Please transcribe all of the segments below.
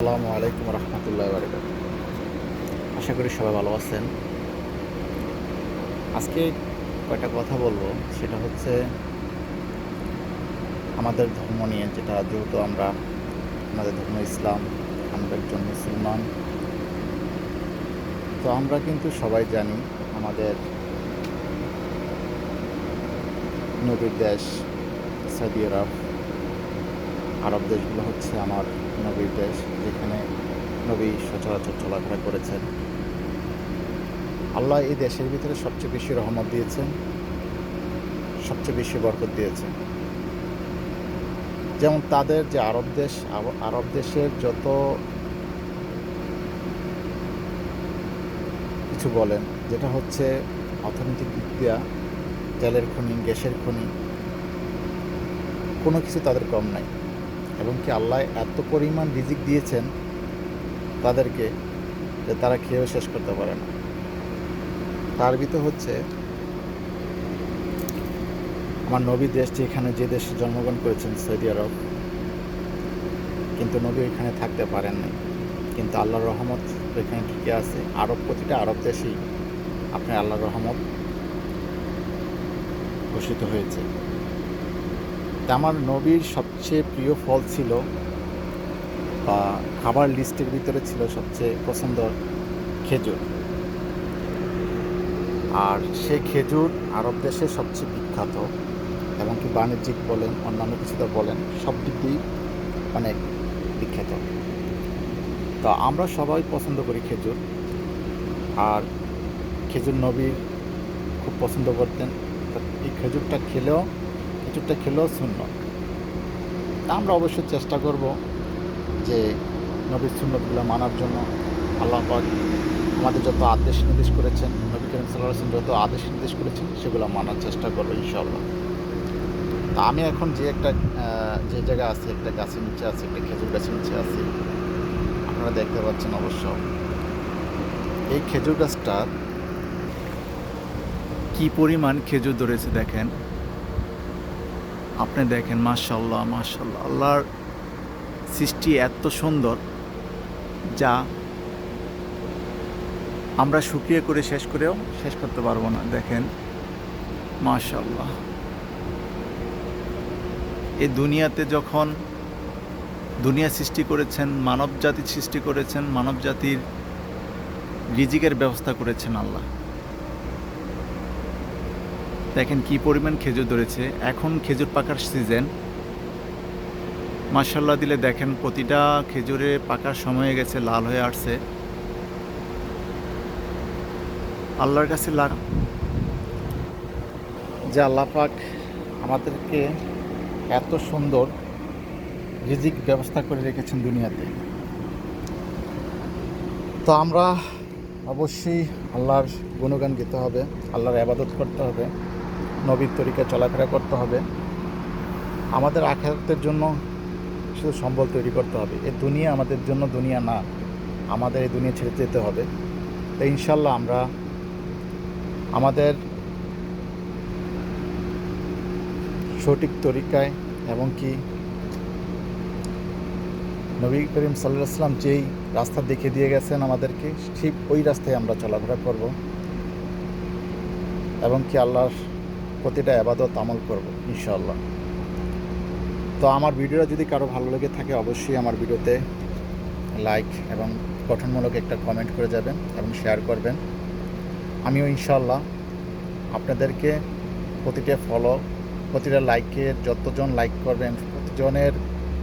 আসসালামু আলাইকুম রহমতুল্লাহ বারকাত আশা করি সবাই ভালো আছেন। আজকে কয়েকটা কথা বলব, সেটা হচ্ছে আমাদের ধর্ম নিয়ে, যেটা যেহেতু আমরা আমাদের ধর্ম ইসলাম, আমরা একজন মুসলমান। তো আমরা কিন্তু সবাই জানি আমাদের নবীর দেশ, সৌদি আরব আরব দেশগুলো হচ্ছে আমার নবীর দেশ যেখানে নবী সচরাচর চলাফেরা করেছেন। আল্লাহ এই দেশের ভিতরে সবচেয়ে বেশি রহমত দিয়েছেন, সবচেয়ে বেশি বরকত দিয়েছেন। যেমন তাদের যে আরব দেশ আরব দেশের যত কিছু বলেন, যেটা হচ্ছে অর্থনৈতিক দিক দিয়া, তেলের খনি, গ্যাসের খনি, কোনো কিছু তাদের কম নাই। এবং কি আল্লাহ এত পরিমাণ রিজিক দিয়েছেন তাদেরকে যে তারা খেয়েও শেষ করতে পারে না। তার ভিতর হচ্ছে, আমার নবী দেশটি এখানে যে দেশে জন্মগ্রহণ করেছেন, সৌদি আরব, কিন্তু নবী এখানে থাকতে পারেন নাই। কিন্তু আল্লাহর রহমত এখানে ঠিকই আছে। আরব প্রতিটা আরব দেশেই আপনার আল্লাহর রহমত ঘোষিত হয়েছে। তা আমার নবীর সবচেয়ে প্রিয় ফল ছিল, বা খাবার লিস্টের ভিতরে ছিল সবচেয়ে পছন্দ খেজুর। আর সে খেজুর আরব দেশে সবচেয়ে বিখ্যাত এমনকি বাণিজ্যিক বলেন, অন্যান্য কিছুটা বলেন, সব দিক দিয়েই অনেক বিখ্যাত। তো আমরা সবাই পছন্দ করি খেজুর, আর খেজুর নবী খুব পছন্দ করতেন। এই খেজুরটা খেলেও খেজুরটা খেলেও শূন্য। তা আমরা অবশ্যই চেষ্টা করব যে নবীর সুন্নতগুলো মানার জন্য। আল্লাহ আমাদের যত আদেশ নির্দেশ করেছেন, নবী করিম সাল্লাহ যত আদেশ নির্দেশ করেছেন, সেগুলো মানার চেষ্টা করব ইনশাল্লাহ তা আমি এখন যে একটা যে জায়গায় আছি, একটা গাছের নিচে আছি, একটা খেজুর গাছের নিচে আছি। আপনারা দেখতে পাচ্ছেন অবশ্য। এই খেজুর গাছটা কি পরিমাণ খেজুর ধরেছে দেখেন। আপনি দেখেন মাশাল্লাহ মাশাল্লাহ আল্লাহর সৃষ্টি এত সুন্দর যা আমরা শুকিয়ে করে শেষ করেও শেষ করতে পারব না। দেখেন মাশাল্লাহ এই দুনিয়াতে যখন দুনিয়া সৃষ্টি করেছেন মানব জাতির সৃষ্টি করেছেন মানব জাতির রিজিকের ব্যবস্থা করেছেন আল্লাহ। দেখেন কি পরিমাণ খেজুর ধরেছে। এখন খেজুর পাকার সিজন মার্শাল্লাহ দিলে দেখেন প্রতিটা খেজুরে পাকার সময় গেছে, লাল হয়ে আসছে। আল্লাহর কাছে লাগ যে আল্লাহ পাক আমাদেরকে এত সুন্দর রিজিক ব্যবস্থা করে রেখেছেন দুনিয়াতে। তো আমরা অবশ্যই আল্লাহর গুণগান গেতে হবে, আল্লাহর আবাদত করতে হবে। নবীর তরিকা চলাফেরা করতে হবে। আমাদের আখেরাতের জন্য শুধু সম্বল তৈরি করতে হবে। এ দুনিয়া আমাদের জন্য, দুনিয়া না। আমাদের এই দুনিয়া ছেড়ে যেতে হবে। তো ইনশাল্লাহ আমরা আমাদের সঠিক তরিকায় এবং কি নবী করিম সাল্লাহ যেই রাস্তা দেখে দিয়ে গেছেন আমাদেরকে, ঠিক ওই রাস্তায় আমরা চলাফেরা করব। এবং কি আল্লাহর প্রতিটা আবাদত আমল করব, ইনশাআল্লাহ। তো আমার ভিডিওটা যদি কারও ভালো লেগে থাকে, অবশ্যই আমার ভিডিওতে লাইক এবং গঠনমূলক একটা কমেন্ট করে যাবেন এবং শেয়ার করবেন। আমিও ইনশাআল্লাহ আপনাদেরকে প্রতিটা ফলো প্রতিটা লাইকে যতজন লাইক করবেন, প্রতিজনের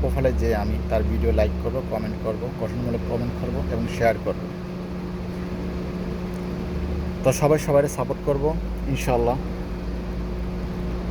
প্রোফাইলে যে আমি তার ভিডিও লাইক করব কমেন্ট করব, গঠনমূলক কমেন্ট করব এবং শেয়ার করব। তো সবাই সবাই সাপোর্ট করব ইনশাল্লাহ